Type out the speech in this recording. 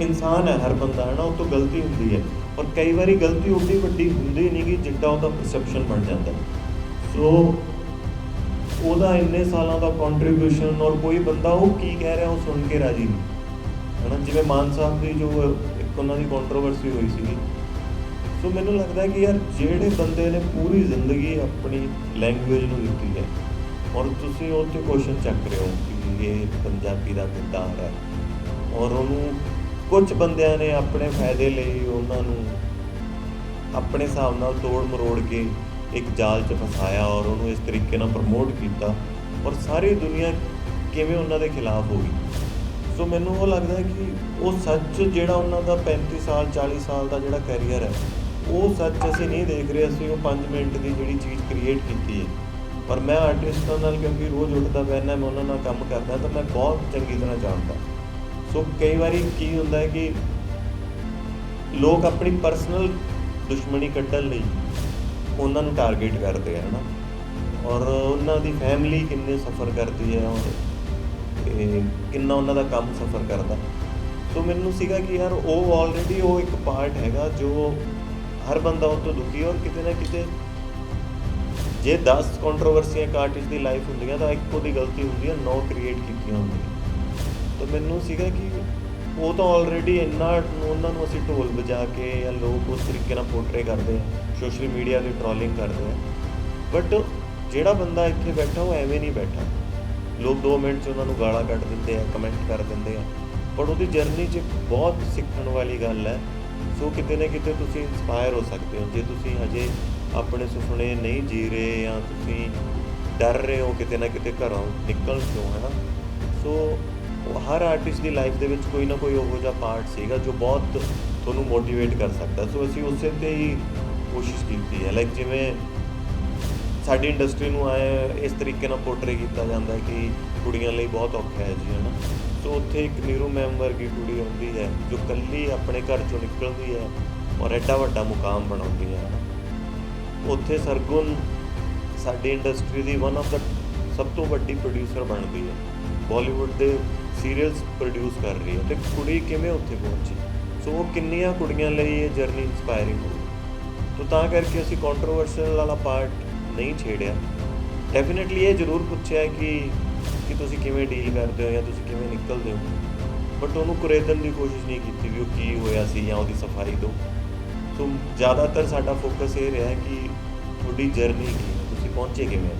ਇਨਸਾਨ ਹੈ ਹਰ ਬੰਦਾ, ਹੈ ਨਾ? ਉਹ ਤੋਂ ਗਲਤੀ ਹੁੰਦੀ ਹੈ। ਔਰ ਕਈ ਵਾਰੀ ਗਲਤੀ ਉੱਡੀ ਵੱਡੀ ਹੁੰਦੀ ਨਹੀਂ ਕਿ ਜਿੱਦਾਂ ਉਹਦਾ ਪਰਸੈਪਸ਼ਨ ਬਣ ਜਾਂਦਾ ਸੋ ਉਹਦਾ ਇੰਨੇ ਸਾਲਾਂ ਦਾ ਕੰਟਰੀਬਿਊਸ਼ਨ ਔਰ ਕੋਈ ਬੰਦਾ ਉਹ ਕੀ ਕਹਿ ਰਿਹਾ, ਉਹ ਸੁਣ ਕੇ ਰਾਜੀ ਨਹੀਂ। ਹੈ ਨਾ? ਜਿਵੇਂ ਮਾਨ ਸਾਹਿਬ ਦੀ ਜੋ ਇੱਕ ਉਹਨਾਂ ਦੀ ਕੰਟਰੋਵਰਸੀ ਹੋਈ ਸੀਗੀ। ਸੋ ਮੈਨੂੰ ਲੱਗਦਾ ਕਿ ਯਾਰ ਜਿਹੜੇ ਬੰਦੇ ਨੇ ਪੂਰੀ ਜ਼ਿੰਦਗੀ ਆਪਣੀ ਲੈਂਗੁਏਜ ਨੂੰ ਦਿੱਤੀ ਹੈ, ਔਰ ਤੁਸੀਂ ਉਹ ਤੇ ਕੁਐਸਚਨ ਚੱਕ ਰਹੇ ਹੋ ਕਿ ਇਹ ਪੰਜਾਬੀ ਦਾ ਕਿਰਦਾਰ ਹੈ। ਔਰ ਉਹਨੂੰ ਕੁਝ ਬੰਦਿਆਂ ਨੇ ਆਪਣੇ ਫਾਇਦੇ ਲਈ ਉਹਨਾਂ ਨੂੰ ਆਪਣੇ ਹਿਸਾਬ ਨਾਲ ਤੋੜ ਮਰੋੜ ਕੇ ਇੱਕ ਜਾਲ 'ਚ ਫਸਾਇਆ ਔਰ ਉਹਨੂੰ ਇਸ ਤਰੀਕੇ ਨਾਲ ਪ੍ਰਮੋਟ ਕੀਤਾ ਔਰ ਸਾਰੀ ਦੁਨੀਆ ਕਿਵੇਂ ਉਹਨਾਂ ਦੇ ਖਿਲਾਫ ਹੋ ਗਈ। ਸੋ ਮੈਨੂੰ ਉਹ ਲੱਗਦਾ ਕਿ ਉਹ ਸੱਚ ਜਿਹੜਾ ਉਹਨਾਂ ਦਾ 35 ਸਾਲ 40 ਸਾਲ ਦਾ ਜਿਹੜਾ ਕੈਰੀਅਰ ਹੈ, ਉਹ ਸੱਚ ਅਸੀਂ ਨਹੀਂ ਦੇਖ ਰਹੇ, ਅਸੀਂ ਉਹ 5 ਮਿੰਟ ਦੀ ਜਿਹੜੀ ਚੀਜ਼ ਕ੍ਰੀਏਟ ਕੀਤੀ ਹੈ। ਪਰ ਮੈਂ ਆਰਟਿਸਟਾਂ ਨਾਲ, ਕਿਉਂਕਿ ਰੋਜ਼ ਉੱਠਦਾ ਬਹਿਣਾ ਮੈਂ ਉਹਨਾਂ ਨਾਲ ਕੰਮ ਕਰਦਾ, ਤਾਂ ਮੈਂ ਬਹੁਤ ਚੰਗੀ ਤਰ੍ਹਾਂ ਜਾਣਦਾ। ਸੋ ਕਈ ਵਾਰੀ ਕੀ ਹੁੰਦਾ ਹੈ ਕਿ ਲੋਕ ਆਪਣੀ ਪਰਸਨਲ ਦੁਸ਼ਮਣੀ ਕੱਢਣ ਲਈ ਉਹਨਾਂ ਨੂੰ ਟਾਰਗੇਟ ਕਰਦੇ ਆ, ਹਨਾ? ਔਰ ਉਹਨਾਂ ਦੀ ਫੈਮਿਲੀ ਕਿੰਨੇ ਸਫਰ ਕਰਦੀ ਹੈ ਔਰ ਇਹ ਕਿੰਨਾ ਉਹਨਾਂ ਦਾ ਕੰਮ ਸਫਰ ਕਰਦਾ। ਸੋ ਮੈਨੂੰ ਸੀਗਾ ਕਿ ਯਾਰ ਉਹ ਆਲਰੇਡੀ ਉਹ ਇੱਕ ਪਾਰਟ ਹੈਗਾ ਜੋ ਹਰ ਬੰਦਾ ਉਹ ਤੋਂ ਦੁਖੀ ਔਰ ਕਿਤੇ ਨਾ ਕਿਤੇ ਜੇ 10 ਕੰਟਰੋਵਰਸੀਆਂ ਇੱਕ ਆਰਟਿਸਟ ਦੀ ਲਾਈਫ ਹੁੰਦੀਆਂ ਤਾਂ ਇੱਕ ਉਹਦੀ ਗਲਤੀ ਹੁੰਦੀ ਹੈ 9 ਕ੍ਰੀਏਟ ਕੀਤੀਆਂ ਹੁੰਦੀਆਂ। ਤਾਂ ਮੈਨੂੰ ਸੀਗਾ ਕਿ ਉਹ ਤਾਂ ਆਲਰੇਡੀ ਇੰਨਾ ਉਹਨਾਂ ਨੂੰ ਅਸੀਂ ਢੋਲ ਵਜਾ ਕੇ ਜਾਂ ਲੋਕ ਉਸ ਤਰੀਕੇ ਨਾਲ ਪੋਰਟਰੇ ਕਰਦੇ ਆ ਸੋਸ਼ਲ ਮੀਡੀਆ ਤੇ ਟ੍ਰੋਲਿੰਗ ਕਰਦੇ ਆ। ਬਟ ਜਿਹੜਾ ਬੰਦਾ ਇੱਥੇ ਬੈਠਾ, ਉਹ ਐਵੇਂ ਨਹੀਂ ਬੈਠਾ। ਲੋਕ 2 ਮਿੰਟ 'ਚ ਉਹਨਾਂ ਨੂੰ ਗਾਲਾਂ ਕੱਢ ਦਿੰਦੇ ਆ ਕਮੈਂਟ ਕਰ ਦਿੰਦੇ ਆ। ਪਰ ਉਹਦੀ ਜਰਨੀ 'ਚ ਬਹੁਤ ਸਿੱਖਣ ਵਾਲੀ ਗੱਲ ਹੈ। ਸੋ ਕਿਤੇ ਨਾ ਕਿਤੇ ਤੁਸੀਂ ਇਨਸਪਾਇਰ ਹੋ ਸਕਦੇ ਹੋ। ਜੇ ਤੁਸੀਂ ਹਜੇ ਆਪਣੇ ਸੁਪਨੇ ਨਹੀਂ ਜੀ ਰਹੇ ਜਾਂ ਤੁਸੀਂ ਡਰ ਰਹੇ ਹੋ, ਕਿਤੇ ਨਾ ਕਿਤੇ ਘਰੋਂ ਨਿਕਲਣ ਤੋਂ ਹੈ ਨਾ? ਸੋ ਹਰ ਆਰਟਿਸਟ ਦੀ ਲਾਈਫ ਦੇ ਵਿੱਚ ਕੋਈ ਨਾ ਕੋਈ ਉਹੋ ਜਿਹਾ ਪਾਰਟ ਸੀਗਾ ਜੋ ਬਹੁਤ ਤੁਹਾਨੂੰ ਮੋਟੀਵੇਟ ਕਰ ਸਕਦਾ। ਸੋ ਅਸੀਂ ਉਸੇ ਤੇ ਹੀ ਕੋਸ਼ਿਸ਼ ਕੀਤੀ ਹੈ। ਲਾਈਕ ਜਿਵੇਂ ਸਾਡੀ ਇੰਡਸਟਰੀ ਨੂੰ ਆਏ ਇਸ ਤਰੀਕੇ ਨਾਲ ਪੋਰਟਰੇ ਕੀਤਾ ਜਾਂਦਾ ਹੈ ਕਿ ਕੁੜੀਆਂ ਲਈ ਬਹੁਤ ਔਖਾ ਹੈ ਜੀ, ਹਨਾ? ਸੋ ਉੱਥੇ ਇੱਕ ਨੀਰੂ ਮੈਮ ਵਰਗੀ ਕੁੜੀ ਆਉਂਦੀ ਹੈ, ਜੋ ਕੱਲੀ ਆਪਣੇ ਘਰ ਚੋਂ ਨਿਕਲਦੀ ਹੈ ਔਰ ਐਡਾ ਵੱਡਾ ਮੁਕਾਮ ਬਣਾਉਂਦੀ ਹੈ ਉੱਥੇ ਸਰਗੁਣ ਸਾਡੀ ਇੰਡਸਟਰੀ ਦੀ ਵਨ ਆਫ ਦਾ ਸਭ ਤੋਂ ਵੱਡੀ ਪ੍ਰੋਡਿਊਸਰ ਬਣਦੀ ਹੈ। ਬਾਲੀਵੁੱਡ ਦੇ ਸੀਰੀਅਲਸ ਪ੍ਰੋਡਿਊਸ ਕਰ ਰਹੀ ਹੈ ਤੇ ਕੁੜੀ ਕਿਵੇਂ ਉੱਥੇ ਪਹੁੰਚੀ? ਸੋ ਉਹ ਕਿੰਨੀਆਂ ਕੁੜੀਆਂ ਲਈ ਇਹ ਜਰਨੀ ਇਨਸਪਾਇਰਿੰਗ ਹੋਊਗੀ ਤੋ ਤਾਂ ਕਰਕੇ ਅਸੀਂ ਕੰਟਰੋਵਰਸ਼ੀਅਲ ਵਾਲਾ ਪਾਰਟ ਨਹੀਂ ਛੇੜਿਆ। ਡੈਫੀਨਿਟਲੀ ਇਹ ਜ਼ਰੂਰ ਪੁੱਛਿਆ ਹੈ ਕਿ ਕਿ ਤੁਸੀਂ ਕਿਵੇਂ ਡੀਲ ਕਰਦੇ ਹੋ ਜਾਂ ਤੁਸੀਂ ਕਿਵੇਂ ਨਿਕਲਦੇ ਹੋ। ਬਟ ਉਹਨੂੰ ਕੁਰੇਦਣ ਦੀ ਕੋਸ਼ਿਸ਼ ਨਹੀਂ ਕੀਤੀ ਵੀ ਉਹ ਕੀ ਹੋਇਆ ਸੀ ਜਾਂ ਉਹਦੀ ਸਫ਼ਾਈ ਦੋ ਸੋ ਜ਼ਿਆਦਾਤਰ ਸਾਡਾ ਫੋਕਸ ਇਹ ਰਿਹਾ ਕਿ ਤੁਹਾਡੀ ਜਰਨੀ ਕੀ ਤੁਸੀਂ ਪਹੁੰਚੇ ਕਿਵੇਂ